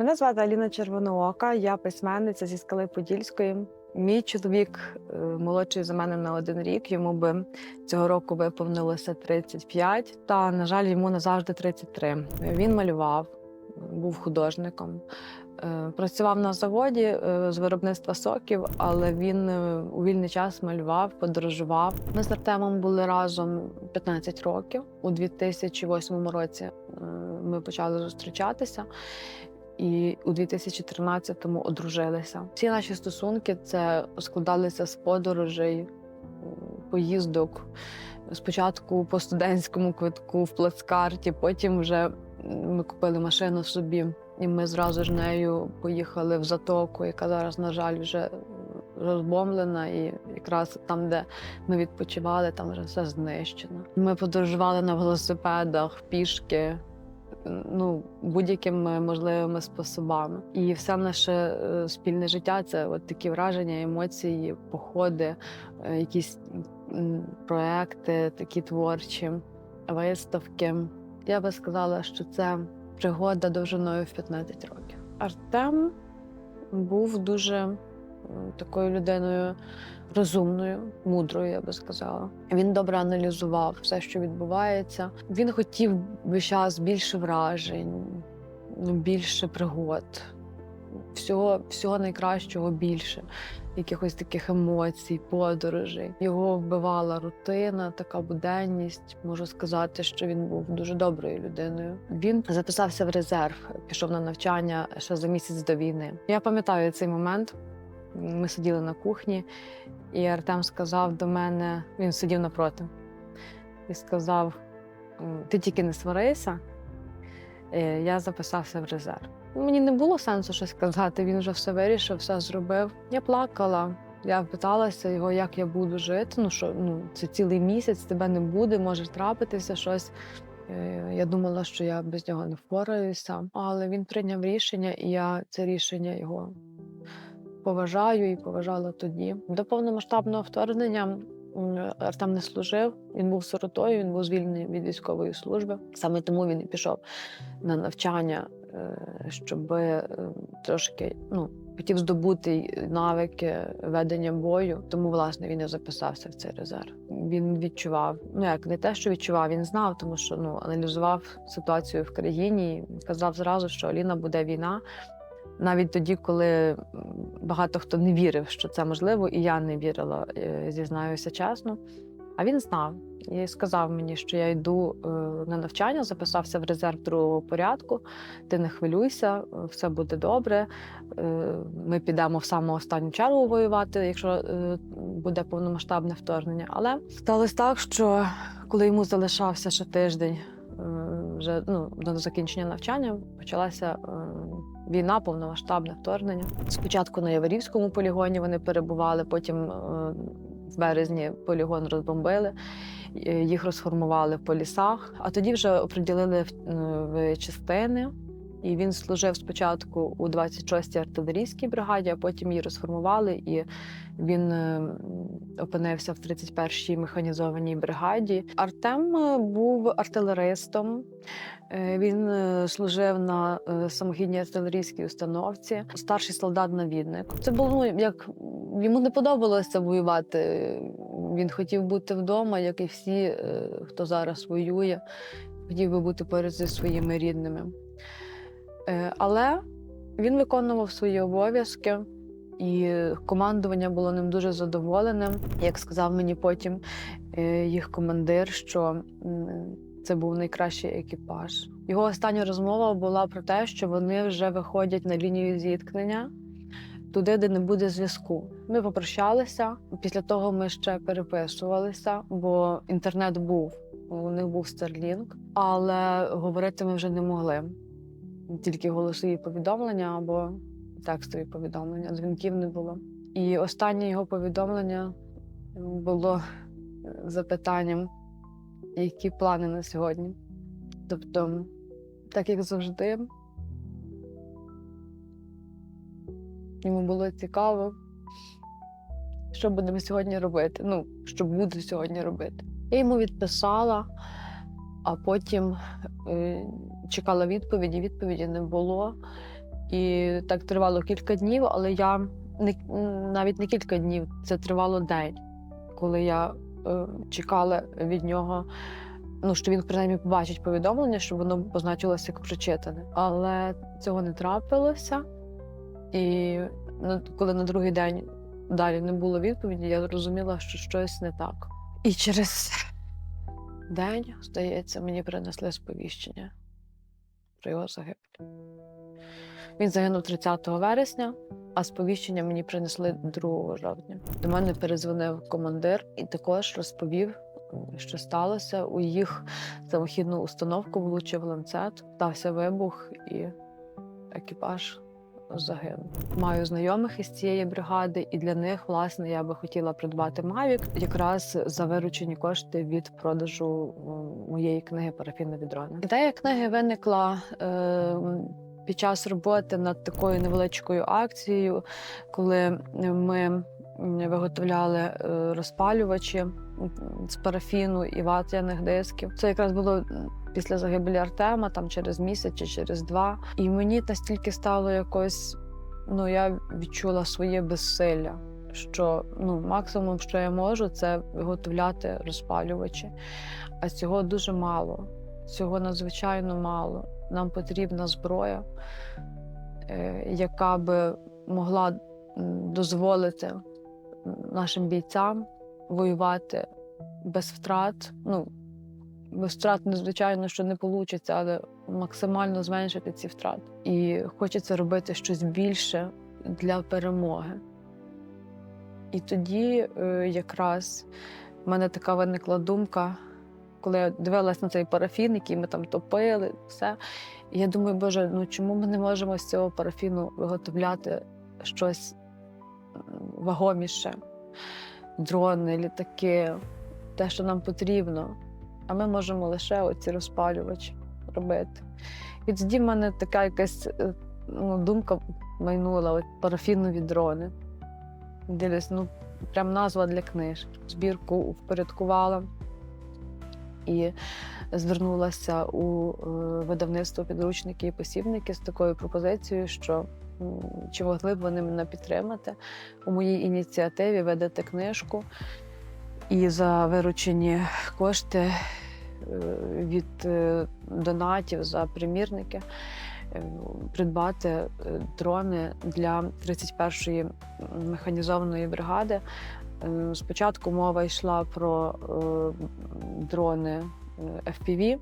Мене звати Аліна Червоноока, я письменниця зі скали Подільської. Мій чоловік е, молодший за мене на один рік. Йому би цього року виповнилося 35, та на жаль, йому назавжди 33. Він малював, був художником. Е, Працював на заводі е, з виробництва соків, але він у вільний час малював, подорожував. Ми з Артемом були разом 15 років. У 2008 році ми почали зустрічатися. І у 2013-му одружилися. Всі наші стосунки це складалися з подорожей, поїздок. Спочатку по студентському квитку в плацкарті, потім вже ми купили машину собі, і ми зразу ж нею поїхали в затоку, яка зараз, на жаль, вже розбомблена. І якраз там, де ми відпочивали, там вже все знищено. Ми подорожували на велосипедах, пішки ну, будь-якими можливими способами. І все наше е, спільне життя це от такі враження, емоції, походи, е, якісь проекти, такі творчі, виставки. Я би сказала, що це пригода довжиною в 15 років. Артем був дуже такою людиною розумною, мудрою, я би сказала. Він добре аналізував все, що відбувається. Він хотів весь час більше вражень, більше пригод, всього, всього найкращого більше, якихось таких емоцій, подорожей. Його вбивала рутина, така буденність. Можу сказати, що він був дуже доброю людиною. Він записався в резерв, пішов на навчання ще за місяць до війни. Я пам'ятаю цей момент. Ми сиділи на кухні, і Артем сказав до мене: він сидів напроти, і сказав: Ти тільки не сварися, Е, я записався в резерв. Мені не було сенсу щось сказати, він вже все вирішив, все зробив. Я плакала. Я питалася його, як я буду жити. Ну що ну це цілий місяць, тебе не буде, може трапитися щось. Е, Я думала, що я без нього не впораюся, але він прийняв рішення, і я це рішення його поважаю і поважала тоді. До повномасштабного вторгнення Артем не служив. Він був сиротою, він був звільнений від військової служби. Саме тому він і пішов на навчання, е, щоб е, трошки ну, хотів здобути навики ведення бою. Тому, власне, він і записався в цей резерв. Він відчував, ну як не те, що відчував, він знав, тому що ну аналізував ситуацію в країні. і Казав зразу, що Аліна буде війна. Навіть тоді, коли багато хто не вірив, що це можливо, і я не вірила, е, зізнаюся чесно. А він знав і сказав мені, що я йду е, на навчання, записався в резерв другого порядку. Ти не хвилюйся, е, все буде добре. Ми підемо в саму останню чергу воювати, якщо буде повномасштабне вторгнення. Але сталося так, що коли йому залишався ще тиждень вже ну, до закінчення навчання, почалася війна, повномасштабне вторгнення. Спочатку на Яворівському полігоні вони перебували, потім е, в березні полігон розбомбили, е, їх розформували в полісах, а тоді вже оприділили е, в частини. І він служив спочатку у 26-й артилерійській бригаді, а потім її розформували, і він е, опинився в 31-й механізованій бригаді. Артем е, був артилеристом. Е, Він служив на самохідній артилерійській установці, старший солдат-навідник. Це було ну, як йому не подобалося воювати. Він хотів бути вдома, як і всі, хто зараз воює, хотів би бути поряд зі своїми рідними. Е, Але він виконував свої обов'язки, і командування було ним дуже задоволеним. Як сказав мені потім е, їх командир, що це був найкращий екіпаж. Його остання розмова була про те, що вони вже виходять на лінію зіткнення. Туди, де не буде зв'язку. Ми попрощалися. Після того ми ще переписувалися, бо інтернет був. У них був Starlink, але говорити ми вже не могли. Тільки голосові повідомлення або текстові повідомлення. Дзвінків не було. І останнє його повідомлення було е, запитанням, які плани на сьогодні. Тобто, так як завжди, йому було цікаво, що будемо сьогодні робити. Ну, що буду сьогодні робити. Я йому відписала, а потім е, чекала відповіді, відповіді не було. І так тривало кілька днів, але я не навіть не кілька днів, це тривало день, коли я е, чекала від нього. Ну, що він принаймні побачить повідомлення, щоб воно позначилося як прочитане. Але цього не трапилося. І на- коли на другий день далі не було відповіді, я зрозуміла, що щось не так. І через день, здається, мені принесли сповіщення про його загибель. Він загинув 30 вересня, а сповіщення мені принесли 2 жовтня. До мене перезвонив командир і також розповів, що сталося. У їх самохідну установку влучив ланцет, стався вибух, і екіпаж загинув. Маю знайомих із цієї бригади, і для них, власне, я би хотіла придбати Мавік якраз за виручені кошти від продажу моєї книги Парафінові дрони. Ідея книги виникла. Е, під час роботи над такою невеличкою акцією, коли ми виготовляли е, розпалювачі з парафіну і ватяних дисків. Це якраз було після загибелі Артема, там через місяць чи через два. І мені настільки стало якось, ну я відчула своє безсилля. Що ну максимум, що я можу, це виготовляти розпалювачі. А цього дуже мало. Цього надзвичайно мало. Нам потрібна зброя, е, яка би могла дозволити нашим бійцям воювати без втрат. Ну, втрат, звичайно, що не вийде, але максимально зменшити ці втрати. І хочеться робити щось більше для перемоги. І тоді е, якраз в мене така виникла думка, коли я дивилась на цей парафін, який ми там топили, все. І я думаю, Боже, ну чому ми не можемо з цього парафіну виготовляти щось вагоміше? Дрони, літаки, те, що нам потрібно. А ми можемо лише оці розпалювачі робити. І тоді в мене така якась е, ну, думка майнула, от парафінові дрони. Дивлюсь, ну прям назва для книжки. Збірку впорядкувала і звернулася у е, видавництво підручники і посібники з такою пропозицією, що чи могли б вони мене підтримати у моїй ініціативі видати книжку і за виручені кошти е, від е, донатів за примірники е, придбати дрони для 31-ї механізованої бригади. Спочатку мова йшла про дрони FPV,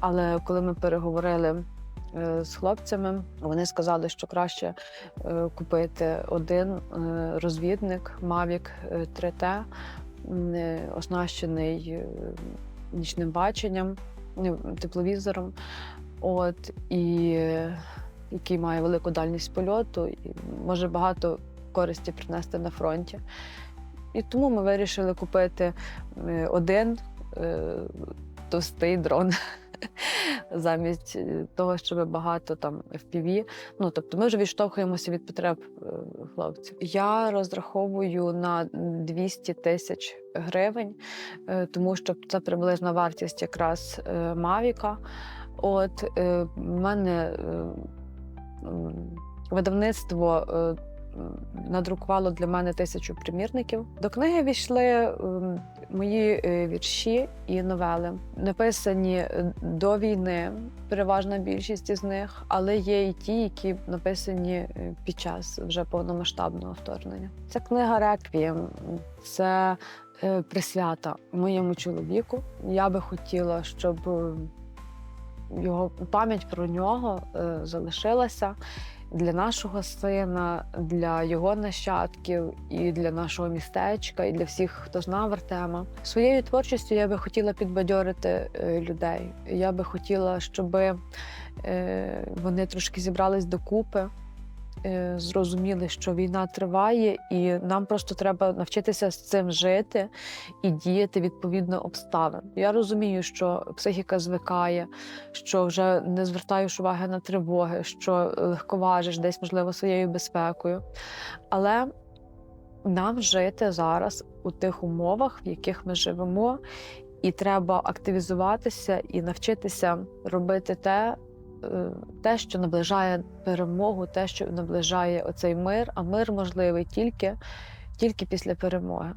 але коли ми переговорили з хлопцями, вони сказали, що краще купити один розвідник Mavic е, 3T, м, е, оснащений е, нічним баченням, ну, тепловізором, от, і який має велику дальність польоту і може багато користі принести на фронті. І тому ми вирішили купити е, один е, товстий дрон замість е, того, щоб багато там FPV. Ну тобто ми вже відштовхуємося від потреб е, хлопців. Я розраховую на 200 тисяч гривень, е, тому що це приблизна вартість якраз Мавіка. От в мене видавництво. Е, Надрукувало для мене тисячу примірників. До книги війшли ем, мої е, вірші і новели, написані е, до війни, переважна більшість із них, але є і ті, які написані під час вже повномасштабного вторгнення. Це книга Реквієм, це присвята моєму чоловіку. Я би хотіла, щоб його пам'ять про нього залишилася для нашого сина, для його нащадків, і для нашого містечка, і для всіх, хто знав Артема. Своєю творчістю я би хотіла підбадьорити е, людей. Я би хотіла, щоб вони трошки зібрались докупи. Е, Зрозуміли, що війна триває, і нам просто треба навчитися з цим жити і діяти відповідно обставин. Я розумію, що психіка звикає, що вже не звертаєш уваги на тривоги, що легковажиш десь, можливо, своєю безпекою. Але нам жити зараз у тих умовах, в яких ми живемо, і треба активізуватися і навчитися робити те, те, що наближає перемогу, те, що наближає оцей мир. А мир можливий тільки, тільки після перемоги.